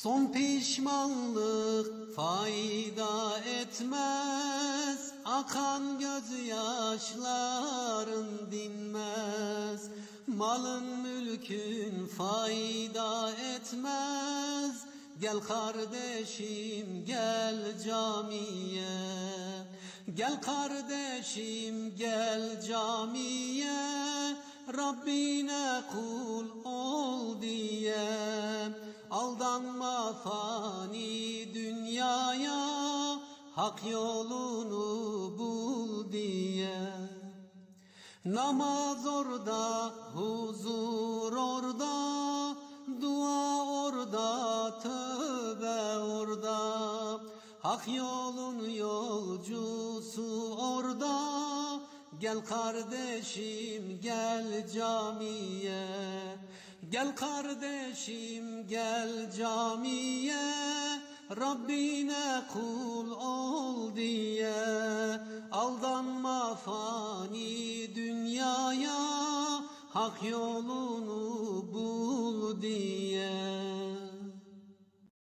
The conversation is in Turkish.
Son pişmanlık fayda etmez Akan gözyaşların dinmez. Malın mülkün fayda etmez. Gel kardeşim gel camiye. Gel kardeşim gel camiye. Rabbine kul Aldanma fani dünyaya Hak yolunu bul diye Namaz orada, huzur orada, dua orada, tövbe orada. Hak yolun yolcusu orada. Gel kardeşim gel camiye. Gel kardeşim gel camiye. Rabbine kul ol diye Aldanma fani dünyaya Hak yolunu